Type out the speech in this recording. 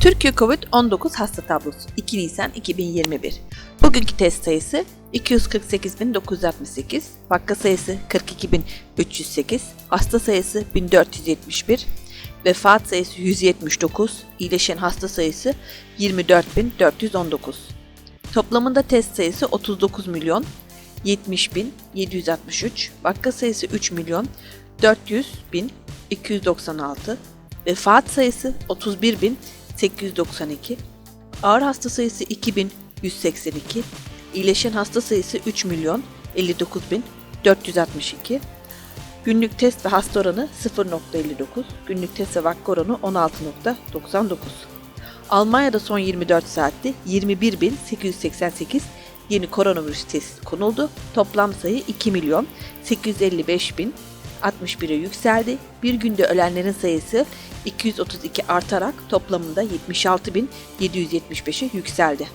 Türkiye Covid-19 hasta tablosu 2 Nisan 2021. Bugünkü test sayısı 248.968, vaka sayısı 42.308, hasta sayısı 1471, vefat sayısı 179, iyileşen hasta sayısı 24.419. Toplamında test sayısı 39 milyon. 70 bin 763, vaka sayısı 3 milyon 400 bin 296, vefat sayısı 31 bin 892, ağır hasta sayısı 2182, iyileşen hasta sayısı 3 milyon 59 bin 462, günlük test ve hasta oranı 0.59, günlük test ve vaka oranı 16.99. Almanya'da son 24 saatte 21.888 yeni koronavirüs testi konuldu. Toplam sayı 2 milyon 855 bin 61'e yükseldi. Bir günde ölenlerin sayısı 232 artarak toplamında 76.775'e yükseldi.